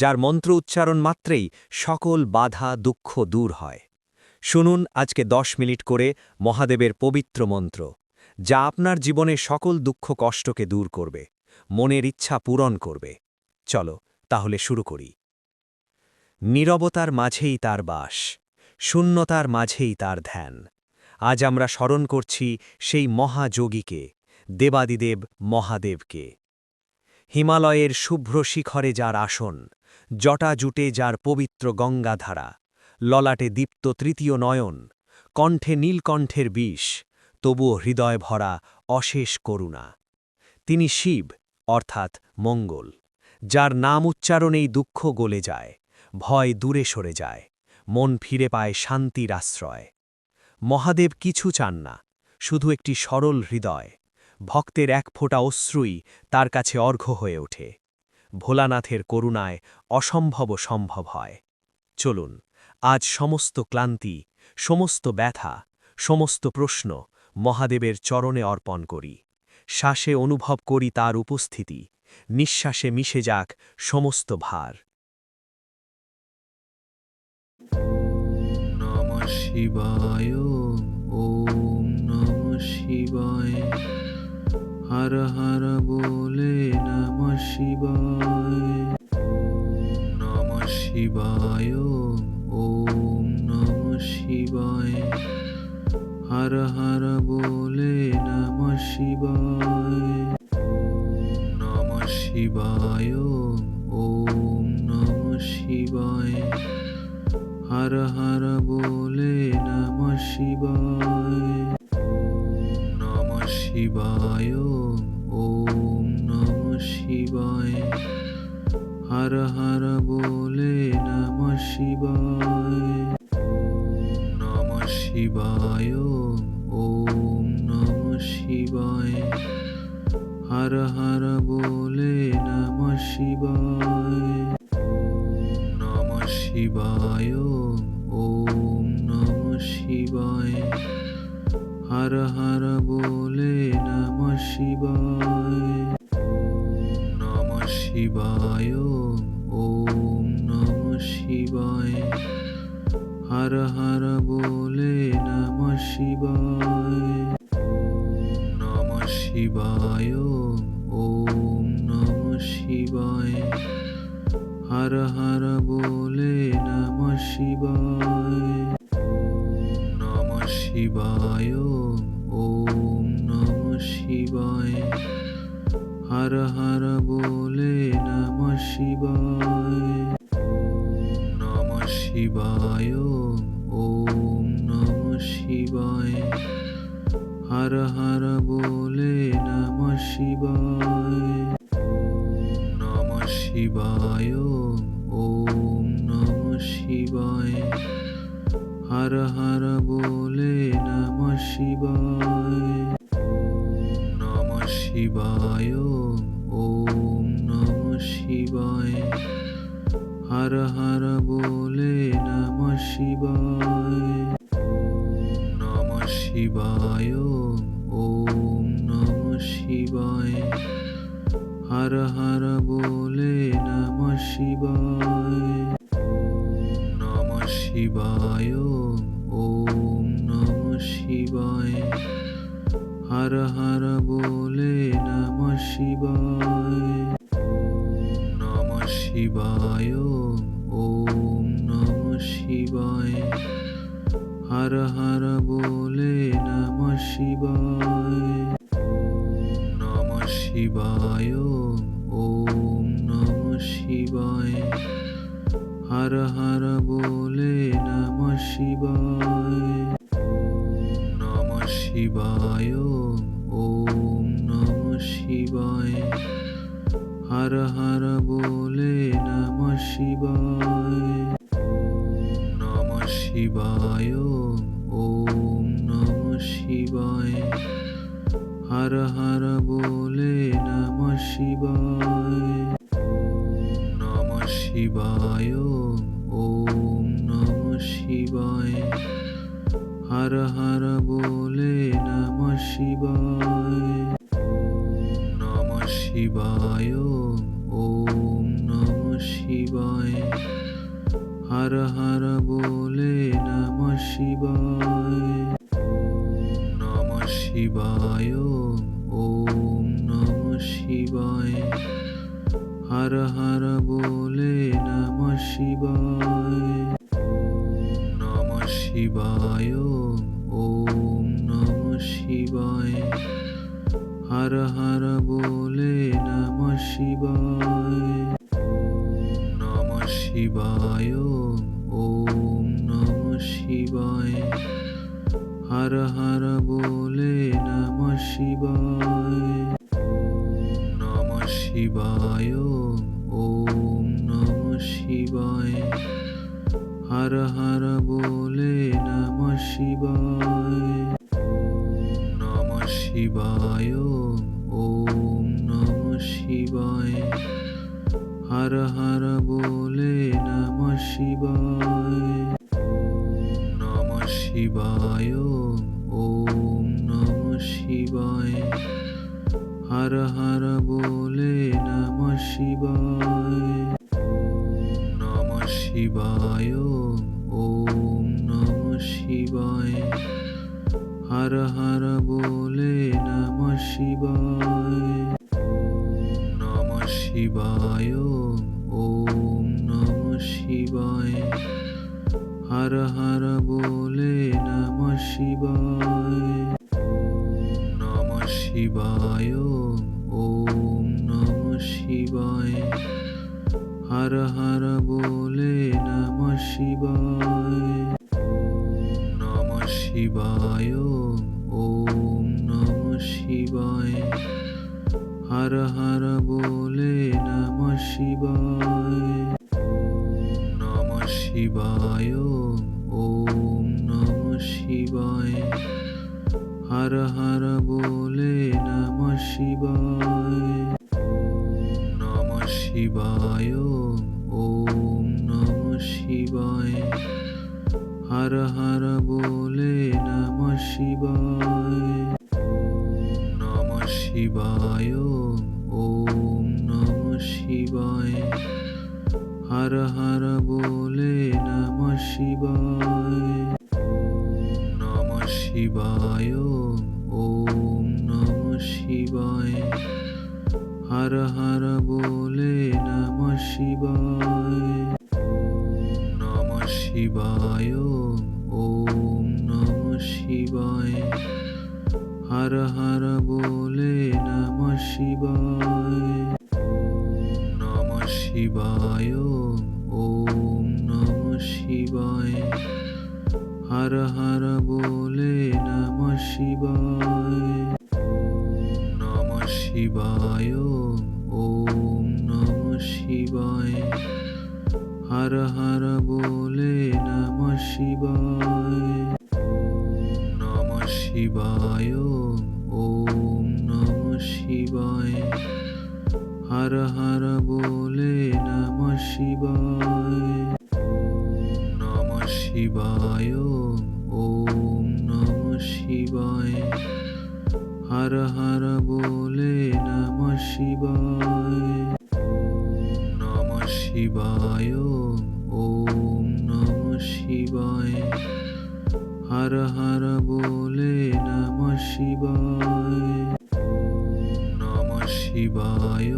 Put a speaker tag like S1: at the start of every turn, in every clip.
S1: যার মন্ত্র উচ্চারণ মাত্রেই সকল বাধা, দুঃখ দূর হয়। শুনুন আজকে দশ মিনিট করে মহাদেবের পবিত্র মন্ত্র, যা আপনার জীবনে সকল দুঃখ কষ্টকে দূর করবে, মনের ইচ্ছা পূরণ করবে। চলো, তাহলে শুরু করি। নীরবতার মাঝেই তার বাস, শূন্যতার মাঝেই তার ধ্যান। আজ আমরা স্মরণ করছি সেই মহাযোগীকে, দেবাদিদেব মহাদেবকে। হিমালয়ের শুভ্র শিখরে যার আসন জটা জুটে যার পবিত্র গঙ্গাধারা, ললাটে দীপ্ত তৃতীয় নয়ন, কণ্ঠে নীলকণ্ঠের বিষ, তবুও হৃদয় ভরা অশেষ করুণা। তিনি শিব, অর্থাৎ মঙ্গল, যার নাম উচ্চারণেই দুঃখ গলে যায়, ভয় দূরে সরে যায়, মন ফিরে পায় শান্তির আশ্রয়। মহাদেব কিছু চান না, শুধু একটি সরল হৃদয়, ভক্তের এক ফোঁটা অশ্রুই তার কাছে অর্ঘ্য হয়ে ওঠে। ভোলানাথের করুণায় অসম্ভব সম্ভব হয়। চলুন, আজ সমস্ত ক্লান্তি, সমস্ত ব্যথা, সমস্ত প্রশ্ন মহাদেবের চরণে অর্পণ করি। শ্বাসে অনুভব করি তার উপস্থিতি, নিঃশ্বাসে মিশে যাক সমস্ত ভার।
S2: শিবায়, ওম নম শিবায়। হর হর বলে নম শিবায়। নম শিবায়, ওম নম শিবায়। হর হর বলে নম শিবায়। নম শিবায়, ওম নম শিবায়। হর হর বলে নম শিবায়। নম শিবায় ওম নম শিবায়। হর হর বলে নম শিবায়। নম শিবায়, ওম নম শিবায়। হর হর বলে নম শিবায়। নম শিবায়, ওম নম শিবায়। হর হর বলে শিবায়। নম শিবায়, ওম নম শিবায়। হর বলে নম শিবায়। ওম নম শিবায়। বলে নম শিবায়, ওম শিবায়। হর হর বলে নম শিবায়। নম শিবায়, ওম নম শিবায়। হর হর বলে নম শিবায়। নম শিবায়, ওম নম শিবায়। হর হর বলে নম শিবায়। শিবায়, ওম নম শিবায়। হর হর বলে নম শিবায়। নম শিবায়, ওম নম শিবায়। হর হর বলে নম শিবায়। নম শিবায়, ওম নম শিবায়। হর হর বলে শিবায় নম শিবায়, ওম নম শিবায়। হর হর বলে নম শিবায়। নম শিবায়, ওম নম শিবায়। হর হর বলে নম শিবায়। নম শিবায় ওম শিবায়। হর হর বলে নম শিবায়। নম শিবায়, ওম নম শিবায়। হর হর বলে নম শিবায়। নম শিবায়, ওম নম শিবায়। হর হর বলে নম শিবায়। শিবায়, ওম নম শিবায়। হর হর বলে নম শিবায়। নম শিবায়, ওম নম শিবায়। হর হর বলে নম শিবায়। নম শিবায়। শিবায়, ওম নম শিবায়। হর হর বলে নম শিবায়। নম শিবায়, ওম নম শিবায়। হর হর বলে নম শিবায়। নম শিবায়, ওম নম শিবায়। হর হর বলে শিবায়, ওম নম শিবায়। হর হর বলে নম শিবায়। নম শিবায়, ওম নম শিবায়। হর হর বলে নম শিবায়। নম শিবায়, ওম নম শিবায়। হর হর বলে শিবায় নম শিবায় ওম নম শিবায় হর হর বলে নম শিবায় নম শিবায় ওম নম শিবায় হর হর বলে নম শিবায় নম শিবায় ওম শিবায়। হর হর বলে নম শিবায়। নম শিবায়, ওম নম শিবায়। হর হর বলে নম শিবায়। নম শিবায়, ওম নম শিবায়। হর হর বলে নম শিবায়। শিবায়, ওম নম শিবায়। হর হর বলে নম শিবায়। নম শিবায়, ওম নম শিবায়। হর হর বলে নম শিবায়। নম শিবায়, ওম নম শিবায়। হর হর বলে নম শিবায়। নম শিবায়, ওম নম শিবায়। হর হর বলে নম শিবায়। নম শিবায়, ওম নম শিবায়। হর হর বলে নম শিবায়। নম শিবায় ওম শিবায়। হর হর বলে নম শিবায়। নম শিবায়, ওম নম শিবায়। হর হর বলে নম শিবায়। নম শিবায়,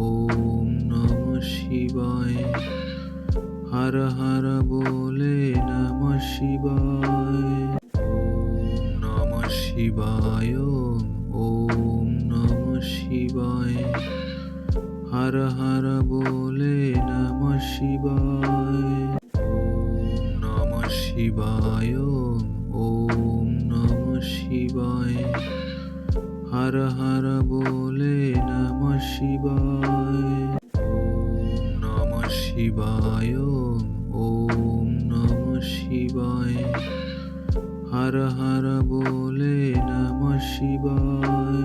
S2: ওম নম শিবায়। হর হর বলে নম শিবায়। শিবায়, ওম নম শিবায়। হর হর বলে নম শিবায়। নম শিবায়, ওম নম শিবায়। হর হর বলে নম শিবায়। নম শিবায়, ওম নম শিবায়। হর হর বলে নম শিবায়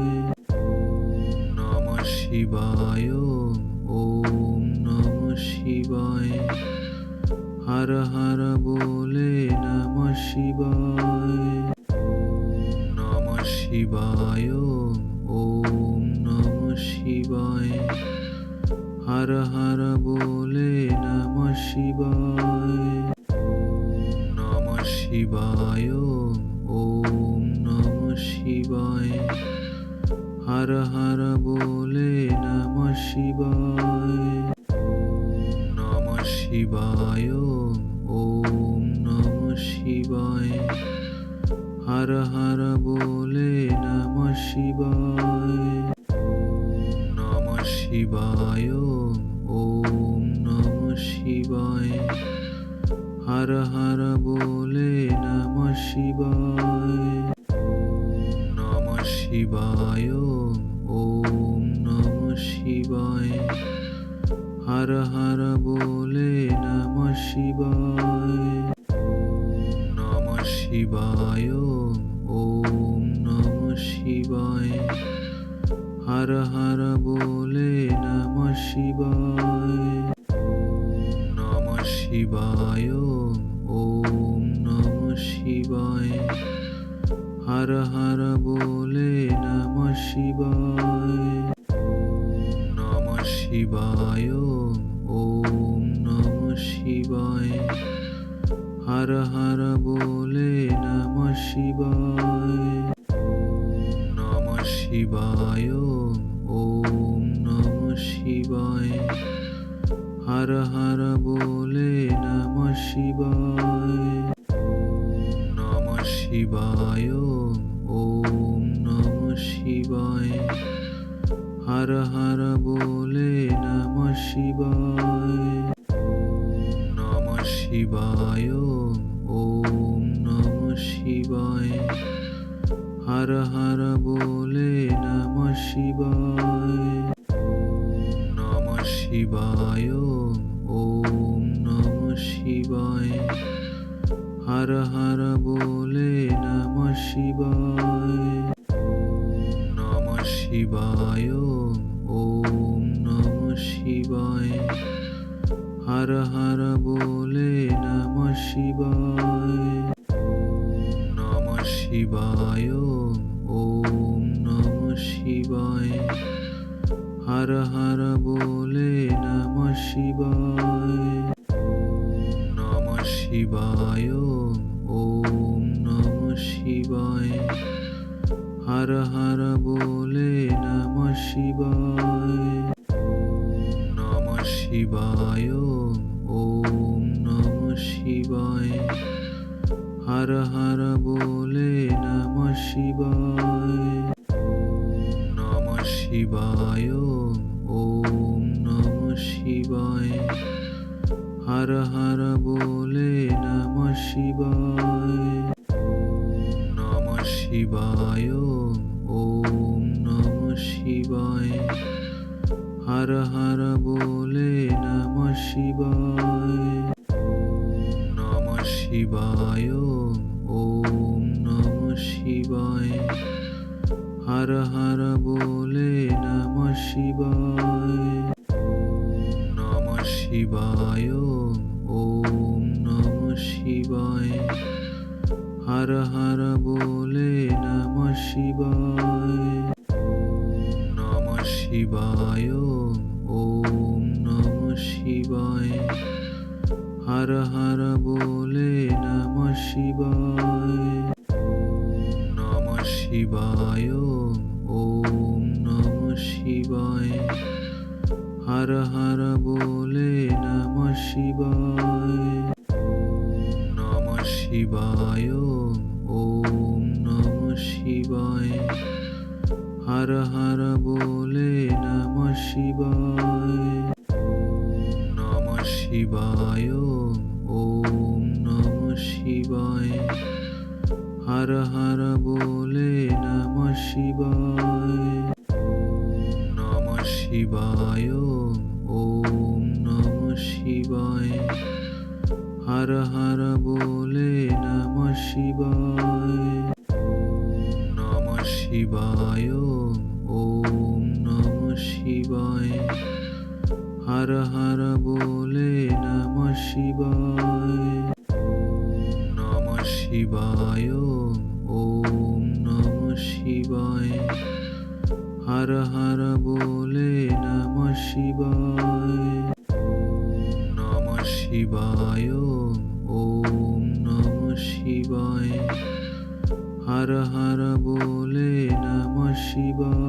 S2: নম শিবায়, ওম নম শিবায়। হর হর বলে নম শিবায় নম শিবায়, ওম নম শিবায়। হর হর বলে নম শিবায় শিবায় ওম নম শিবায়। হর হর বলে নম শিবায়। নম শিবায়, ওম নম শিবায়। হর হর বলে নম শিবায়। নম শিবায়, ওম নম শিবায়। হর হর বলে নম শিবায়। শিবায়, ওম নম শিবায়। হর হর বলে নম শিবায়। নম শিবায়, ওম নম শিবায়। হর হর বলে নম শিবায়। নম শিবায়, ওম নম শিবায়। হর হর বলে নম শিবায়। নম শিবায়, ওম নম শিবায়। হর হর বলে নম শিবায়। নম শিবায়, ওম নম শিবায়। হর হর হর হর বলে নম শিবায়। নম শিবায়, ওম নম শিবায়। হর হর বলে নম শিবায়। নম শিবায়, ওম নম শিবায়। হর হর বলে নম শিবায়। নম শিবায় শিবায়। হর হর বলে নম শিবায়। নম শিবায়, ওম নম শিবায়। হর হর বলে নম শিবায়। নম শিবায়, ওম নম শিবায়। হর হর বলে নম শিবায়। শিবায়, ওম নম শিবায়। হর হর বলে নম শিবায়। নম শিবায়, ওম নম শিবায়। হর হর বলে নম শিবায়। নম শিবায়, ওম নম শিবায়। হর হর বলে নম শিবায়। নম শিবায়, ওম নম শিবায়। হর হর বলে নম শিবায়। নম শিবায়, ওম নম শিবায়। হর হর বলে নম শিবায়। শিবায়, ওম নম শিবায়। হর হর বলে নম শিবায়। নম শিবায়, ওম নম শিবায়। হর হর বলে নম শিবায়। নম শিবায়, ওম নম শিবায়। হর হর বলে শিবায়। শিবায়, ওম নম শিবায়। হর হর বলে নম শিবায়। শিবায়, ওম নম শিবায়। হর বলে শিবায়। নম শিবায়, ওম নম শিবায়। হর হর বলে নম শিবায়। ওম নম শিবায়, ওম নম শিবায়। হর হর বলে নম শিবায়।